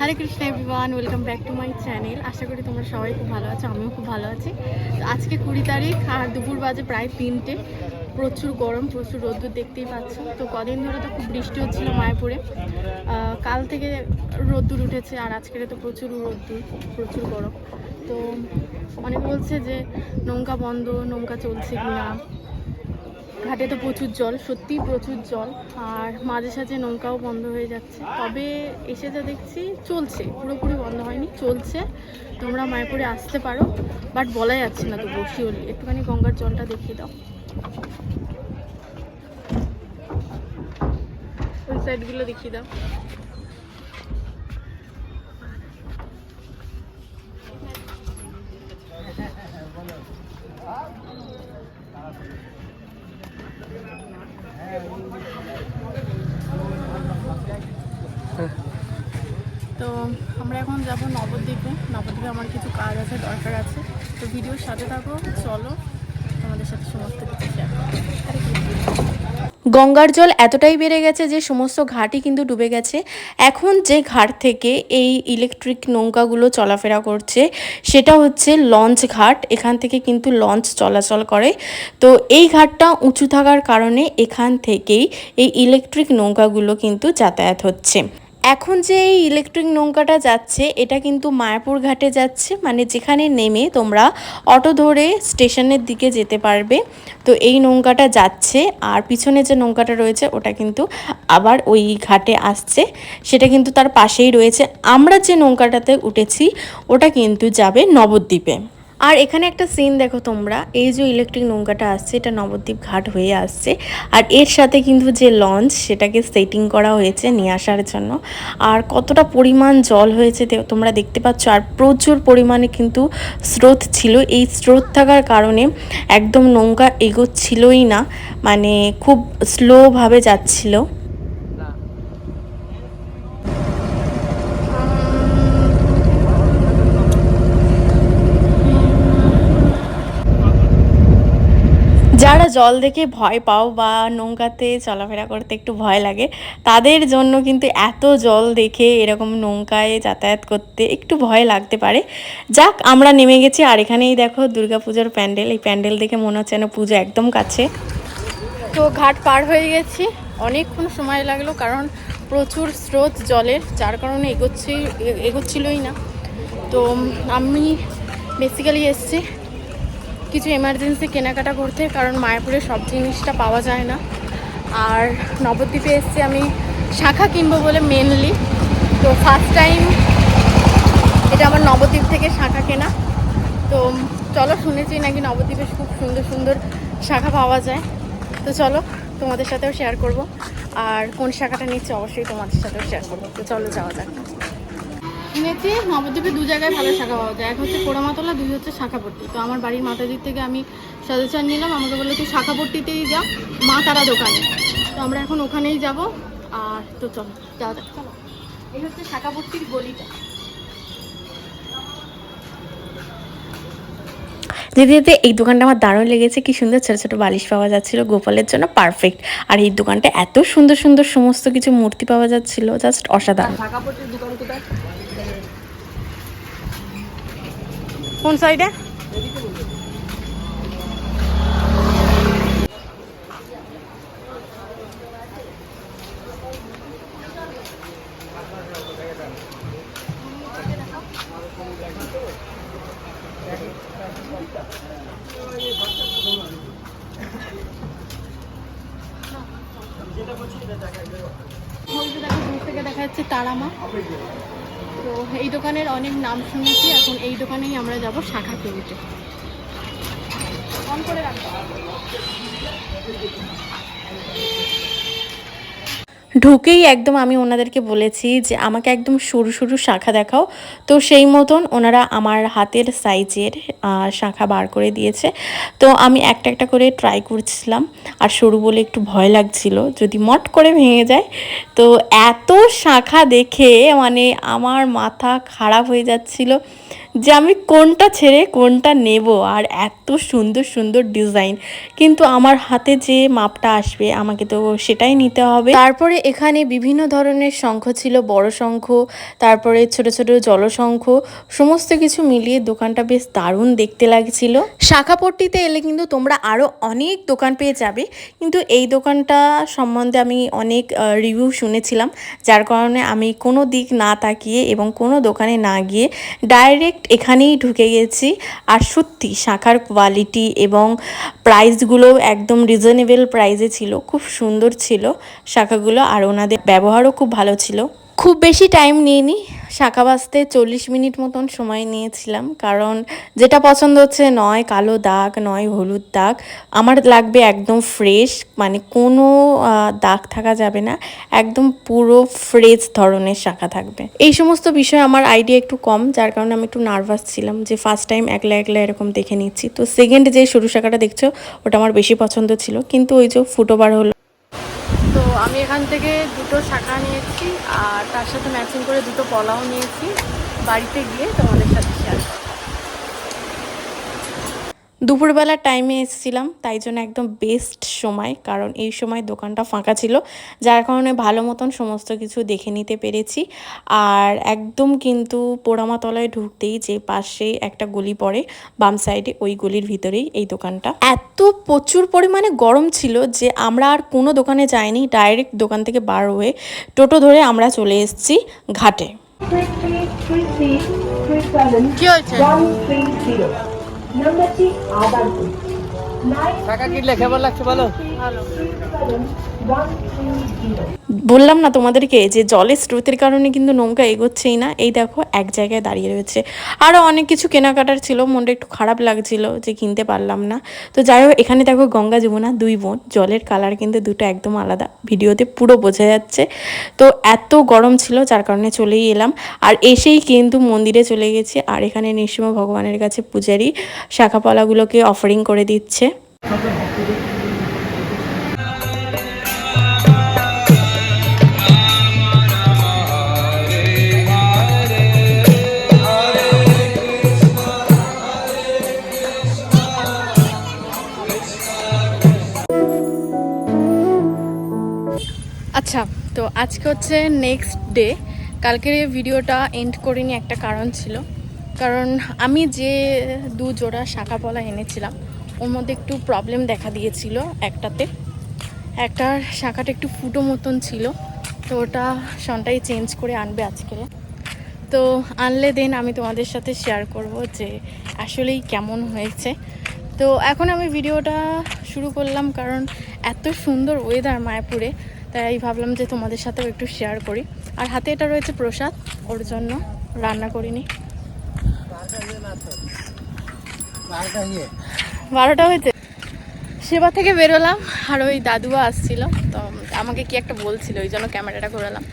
Hare Krishna everyone welcome back to my channel আশা করি তোমরা সবাই খুব ভালো আছো, আমিও খুব ভালো আছি। তো আজকে কুড়ি তারিখ আর দুপুর বাজে প্রায় তিনটে। প্রচুর গরম, প্রচুর রোদ্দুর দেখতেই পাচ্ছ। তো কদিন ধরে তো খুব বৃষ্টি হচ্ছিল মায়াপুরে। কাল থেকে রোদ্দুর উঠেছে আর আজকের তো প্রচুর রোদ্দুর, প্রচুর গরম। তো অনেকে বলছে যে নৌকা বন্ধ, নৌকা চলছে কিনা। ঘাটে তো প্রচুর জল, সত্যিই প্রচুর জল, আর মাঝে সাঝে নৌকাও বন্ধ হয়ে যাচ্ছে। তবে এসে যা দেখছি, চলছে, পুরোপুরি বন্ধ হয়নি, চলছে। তোমরা মায়াপুরে আসতে পারো বাট বলা যাচ্ছে না তো বসি হলি একটুখানি গঙ্গার জলটা দেখিয়ে দাও। ওই সাইডগুলো দেখিয়ে দাও। তো আমরা এখন যাব নবদ্বীপে। নবদ্বীপে আমার কিছু কাজ আছে, দরকার আছে। তো ভিডিওর সাথে থাকো, চলো তোমাদের সাথে সমস্ত কিছু শেয়ার গঙ্গার জল এতটাই বেড়ে গেছে যে সমস্ত ঘাটই কিন্তু ডুবে গেছে। এখন যে ঘাট থেকে এই ইলেকট্রিক নৌকাগুলো চলাফেরা করছে, সেটা হচ্ছে লঞ্চ ঘাট। এখান থেকে কিন্তু লঞ্চ চলাচল করে। তো এই ঘাটটা উঁচু থাকার কারণে এখান থেকেই এই ইলেকট্রিক নৌকাগুলো কিন্তু যাতায়াত হচ্ছে। এখন যে এই ইলেকট্রিক নৌকাটা যাচ্ছে, এটা কিন্তু মায়াপুর ঘাটে যাচ্ছে মানে যেখানে নেমে তোমরা অটো ধরে স্টেশনের দিকে যেতে পারবে। তো এই নৌকাটা যাচ্ছে, আর পিছনে যে নৌকাটা রয়েছে, ওটা কিন্তু আবার ওই ঘাটে আসছে। সেটা কিন্তু তার পাশেই রয়েছে। আমরা যে নৌকাটাতে উঠেছি, ওটা কিন্তু যাবে নবদ্বীপে। আর এখানে একটা সিন দেখো তোমরা, এই যে ইলেকট্রিক নৌকাটা আসছে, এটা নবদ্বীপ ঘাট হয়ে আসছে। আর এর সাথে কিন্তু যে লঞ্চ সেটাকে সেটিং করা হয়েছে নিয়ে আসার জন্য। আর কতটা পরিমাণ জল হয়েছে তোমরা দেখতে পাচ্ছ। আর প্রচুর পরিমাণে কিন্তু স্রোত ছিল। এই স্রোত থাকার কারণে একদম নৌকা এগোচ্ছিলই না মানে খুব স্লোভাবে যাচ্ছিল। যারা জল দেখে ভয় পাও বা নৌকাতে চলাফেরা করতে একটু ভয় লাগে, তাদের জন্য কিন্তু এত জল দেখে এরকম নৌকায় যাতায়াত করতে একটু ভয় লাগতে পারে। যাক, আমরা নেমে গেছি আর এখানেই দেখো দুর্গাপুজোর প্যান্ডেল। এই প্যান্ডেল দেখে মনে হচ্ছে যেন পুজো একদম কাছে। তো ঘাট পার হয়ে গেছি। অনেকক্ষণ সময় লাগল কারণ প্রচুর স্রোত জলের, যার কারণে এগোচ্ছি এগোচ্ছিলই না। তো আমি বেসিক্যালি এসছি কিছু এমার্জেন্সি কেনাকাটা করতে, কারণ মায়াপুরে সব জিনিসটা পাওয়া যায় না। আর নবদ্বীপে এসছি আমি শাখা কিনবো বলে মেনলি তো ফার্স্ট টাইম এটা আমার নবদ্বীপ থেকে শাখা কেনা। তো চলো শুনেছি নাকি নবদ্বীপে খুব সুন্দর সুন্দর শাখা পাওয়া যায়। তো চলো তোমাদের সাথেও শেয়ার করব। আর কোন শাখাটা নিচ্ছে অবশ্যই তোমাদের সাথেও শেয়ার করব। তো চলো যাওয়া যাক। শুনেছি নবদ্বীপে দু জায়গায় ভালো শাখা পাওয়া যায়। এক হচ্ছে পোড়ামাতলা দুই হচ্ছে শাখাপট্টি। তো আমার বাড়ির মাতাদির থেকে আমি সাজেশন নিলাম আমাকে বলল তুই শাখাপট্টিতেই যা মা তারা দোকানে। তো আমরা এখন ওখানেই যাব। আর তো চলো যাওয়া যাক চলো। এই হচ্ছে শাখাপট্টির গলিটা। যেতে যেতে এই দোকানটা আমার দারুণ লেগেছে। কি সুন্দর ছোটো ছোটো বালিশ পাওয়া যাচ্ছিল গোপালের জন্য পারফেক্ট আর এই দোকানটা এত সুন্দর সুন্দর সমস্ত কিছু মূর্তি পাওয়া যাচ্ছিল জাস্ট অসাধারণ। কোন সাইডে? দেখো যাচ্ছে তারামা। তো এই দোকানের অনেক নাম শুনেছি, এখন এই দোকানেই আমরা যাব শাখা কিনতে অন করে রাখব ঢুকেই একদম আমি ওনাদেরকে বলেছি যে আমাকে একদম সরু সরু শাখা দেখাও। তো সেই মতন ওনারা আমার হাতের সাইজের শাখা বার করে দিয়েছে। তো আমি একটা একটা করে ট্রাই করছিলাম। আর সরু বলে একটু ভয় লাগছিল, যদি মট করে ভেঙে যায়। তো এত শাখা দেখে মানে আমার মাথা খারাপ হয়ে যাচ্ছিল। যে আমি কোনটা ছেড়ে কোনটা নেব আর এত সুন্দর সুন্দর ডিজাইন। কিন্তু আমার হাতে যে মাপটা আসবে, আমাকে তো সেটাই নিতে হবে। তারপরে এখানে বিভিন্ন ধরনের শঙ্খ ছিল, বড় শঙ্খ, তারপরে ছোট ছোট জলশঙ্খ, সমস্ত কিছু মিলিয়ে দোকানটা বেশ দারুণ দেখতে লাগছিল। শাখাপট্টিতে এলে কিন্তু তোমরা আরও অনেক দোকান পেয়ে যাবে। কিন্তু এই দোকানটা সম্বন্ধে আমি অনেক রিভিউ শুনেছিলাম। যার কারণে আমি কোনো দিক না তাকিয়ে এবং কোনো দোকানে না গিয়ে ডাইরেক্ট এখানেই ঢুকে গেছি। আর সত্যি, শাখার কোয়ালিটি এবং প্রাইসগুলো একদম রিজনেবল প্রাইসে ছিল, খুব সুন্দর ছিল শাখাগুলো। আর ওনাদের ব্যবহারও খুব ভালো ছিল। খুব বেশি টাইম নিয়ে নিইনি। শাখা বাজতে চল্লিশ মিনিট মতন সময় নিয়েছিলাম, কারণ যেটা পছন্দ হচ্ছে নয় কালো দাগ, নয় হলুদ দাগ, আমার লাগবে একদম ফ্রেশ মানে কোনো দাগ থাকা যাবে না, একদম পুরো ফ্রেশ ধরনের শাখা থাকবে। এই সমস্ত বিষয়ে আমার আইডিয়া একটু কম, যার কারণে আমি একটু নার্ভাস ছিলাম যে ফার্স্ট টাইম একলা একলা এরকম দেখে নিচ্ছি। তো সেকেন্ড যে সরু শাখাটা দেখছ, ওটা আমার বেশি পছন্দ ছিল, কিন্তু ওই যে ফুটোবার হলো তো আমি এখান থেকে দুটো শাখা নিয়েছি আর তার সাথে ম্যাচিং করে দুটো পলাও নিয়েছি বাড়িতে গিয়ে তোমাদের সাথে শেয়ার করব দুপুরবেলার টাইমে এসেছিলাম তাই জন্য একদম বেস্ট সময় কারণ এই সময় দোকানটা ফাঁকা ছিল যার কারণে ভালো মতন সমস্ত কিছু দেখে নিতে পেরেছি। আর একদম কিন্তু পোড়ামাতলায় ঢুকতেই যে পাশে একটা গলি পড়ে বাম সাইডে ওই গলির ভিতরেই এই দোকানটা। এত প্রচুর পরিমাণে গরম ছিল যে আমরা আর কোনো দোকানে যাইনি ডাইরেক্ট দোকান থেকে বার হয়ে টোটো ধরে আমরা চলে এসেছি ঘাটে। কি হয়েছে? আবার বলুন নাইন টাকা কিনলে কেমন লাগছে বলো? ভালো থ্রি বললাম না তোমাদেরকে যে জলের স্রোতের কারণে কিন্তু নৌকা এগোচ্ছেই না। এই দেখো, এক জায়গায় দাঁড়িয়ে রয়েছে। আরও অনেক কিছু কেনাকাটার ছিল, মনটা একটু খারাপ লাগছিল যে কিনতে পারলাম না। তো যাই হোক, এখানে দেখো গঙ্গা যমুনা দুই বোন জলের কালার কিন্তু দুটো একদম আলাদা। ভিডিওতে পুরো বোঝা যাচ্ছে। তো এত গরম ছিল, যার কারণে চলেই এলাম। আর এসেই কিন্তু মন্দিরে চলে গেছি। আর এখানে নৃসিংহ ভগবানের কাছে পূজারি শাখাপালাগুলোকে অফারিং করে দিচ্ছে। আচ্ছা তো আজকে হচ্ছে নেক্সট ডে কালকের ভিডিওটা এন্ড করিনি, একটা কারণ ছিল। কারণ আমি যে দু জোড়া শাখা পলা এনেছিলাম, ওর মধ্যে একটু প্রবলেম দেখা দিয়েছিল একটাতে। একটার শাখাটা একটু ফুটো মতন ছিল, তো ওটা সনটাই চেঞ্জ করে আনবে আজকে। তো আনলে দেন আমি তোমাদের সাথে শেয়ার করব যে আসলেই কেমন হয়েছে। তো এখন আমি ভিডিওটা শুরু করলাম, কারণ এত সুন্দর ওয়েদার মায়াপুরে। তাই ভাবলাম যে তোমাদের সাথেও একটু শেয়ার করি। আর হাতে এটা রয়েছে প্রসাদ, ওর জন্য রান্না করিনি। বারোটা হয়েছে। সেবা থেকে বেরোলাম, আর ওই দাদুয়া আসছিল, তো আমাকে কি একটা বলছিল, ওই জন্য ক্যামেরাটা ঘোরালাম।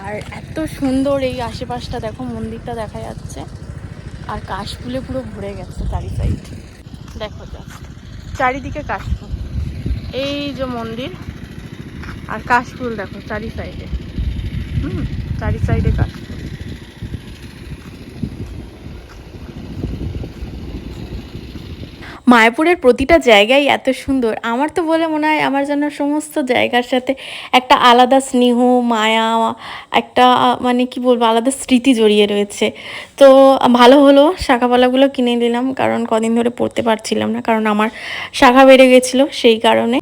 আর এত সুন্দর এই আশেপাশটা, দেখো মন্দিরটা দেখা যাচ্ছে। আর কাশফুলে পুরো ভরে গেছে চারি সাইড দেখো চারিদিকে কাশফুল। এই যে মন্দির আর কাশফুল দেখো, চারি সাইডে হুম, চারি সাইডে কাশফুল। মায়াপুরের প্রতিটা জায়গাই এত সুন্দর। আমার তো বলে মনে হয় আমার যেন সমস্ত জায়গার সাথে একটা আলাদা স্নেহ, মায়া, একটা মানে কি বলব, আলাদা স্মৃতি জড়িয়ে রয়েছে। তো ভালো হলো শাখাপালাগুলো কিনে নিলাম, কারণ কদিন ধরে পড়তে পারছিলাম না, কারণ আমার শাখা বেড়ে গেছিল সেই কারণে।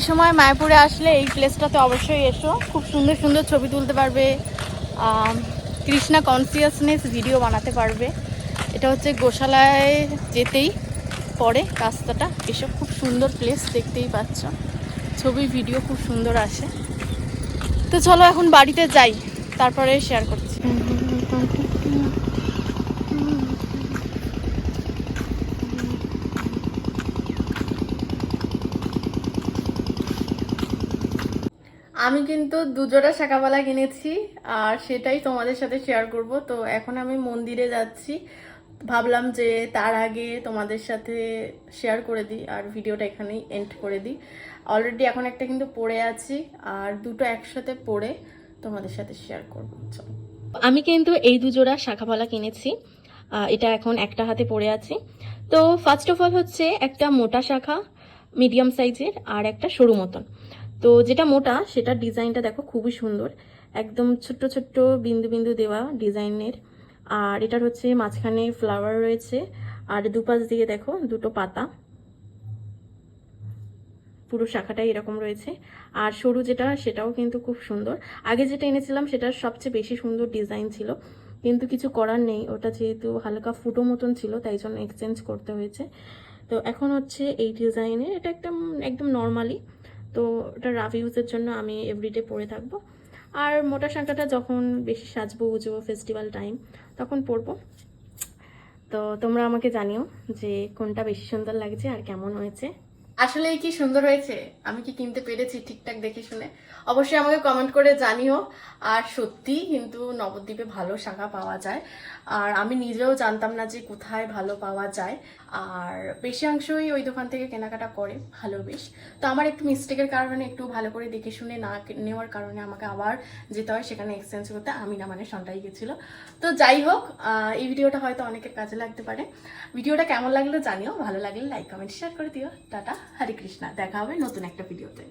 এই সময় মায়াপুরে আসলে এই প্লেসটাতে অবশ্যই এসো। খুব সুন্দর সুন্দর ছবি তুলতে পারবে। কৃষ্ণা কনসিয়াসনেস ভিডিও বানাতে পারবে। এটা হচ্ছে গোশালায় যেতেই পরে রাস্তাটা। এসব খুব সুন্দর প্লেস দেখতেই পাচ্ছ। ছবি ভিডিও খুব সুন্দর আসে। তো চলো এখন বাড়িতে যাই। তারপরে শেয়ার করছি। আমি কিন্তু দুজোড়া শাখাপালা কিনেছি, আর সেটাই তোমাদের সাথে শেয়ার করব। তো এখন আমি মন্দিরে যাচ্ছি। ভাবলাম যে তার আগে তোমাদের সাথে শেয়ার করে দিই, আর ভিডিওটা এখানেই এন্ড করে দিই। অলরেডি এখন একটা কিন্তু পড়ে আছি, আর দুটো একসাথে পড়ে তোমাদের সাথে শেয়ার করব। আমি কিন্তু এই দুজোড়া শাখাপালা কিনেছি এটা এখন একটা হাতে পড়ে আছি। তো ফার্স্ট অফ অল হচ্ছে একটা মোটা শাখা মিডিয়াম সাইজের আর একটা সরু মতন। তো যেটা মোটা, সেটার ডিজাইনটা দেখো খুবই সুন্দর। একদম ছোট্ট ছোট্ট বিন্দু বিন্দু দেওয়া ডিজাইনের। আর এটার হচ্ছে মাঝখানে ফ্লাওয়ার রয়েছে। আর দুপাশ দিয়ে দেখো দুটো পাতা। পুরো শাখাটাই এরকম রয়েছে। আর সরু যেটা, সেটাও কিন্তু খুব সুন্দর। আগে যেটা এনেছিলাম, সেটার সবচেয়ে বেশি সুন্দর ডিজাইন ছিল। কিন্তু কিছু করার নেই, ওটা যেহেতু হালকা ফুটো মতন ছিল, তাই জন্য এক্সচেঞ্জ করতে হয়েছে। তো এখন হচ্ছে এই ডিজাইনের, এটা একদম একদম নর্মালি তো এটা রাফ ইউজের জন্য আমি এভরিডে পরে থাকব। আর মোটা শাঁখাটা যখন বেশি সাজবো, উজবো ফেস্টিভ্যাল টাইম তখন পরবো। তো তোমরা আমাকে জানিও যে কোনটা বেশি সুন্দর লাগছে আর কেমন হয়েছে। আসলে কি সুন্দর হয়েছে? আমি কি কিনতে পেরেছি ঠিকঠাক দেখে শুনে? অবশ্যই আমাকে কমেন্ট করে জানিও। আর সত্যি কিন্তু নবদ্বীপে ভালো শাখা পাওয়া যায়। আর আমি নিজেও জানতাম না যে কোথায় ভালো পাওয়া যায়। আর বেশি অংশই ওই দোকান থেকে কেনাকাটা করে, ভালো বেশ। তো আমার একটু মিস্টেকের কারণে একটু ভালো করে দেখে শুনে না নেওয়ার কারণে আমাকে আবার যেতে হয় সেখানে এক্সচেঞ্জ করতে। আমি না মানে সন্টাই গেছিল। তো যাই হোক এই ভিডিওটা হয়তো অনেকের কাজে লাগতে পারে। ভিডিওটা কেমন লাগল জানিও। ভালো লাগলে লাইক কমেন্ট শেয়ার করে দিও। টাটা। হরে কৃষ্ণা দেখা হবে নতুন একটা ভিডিওতে।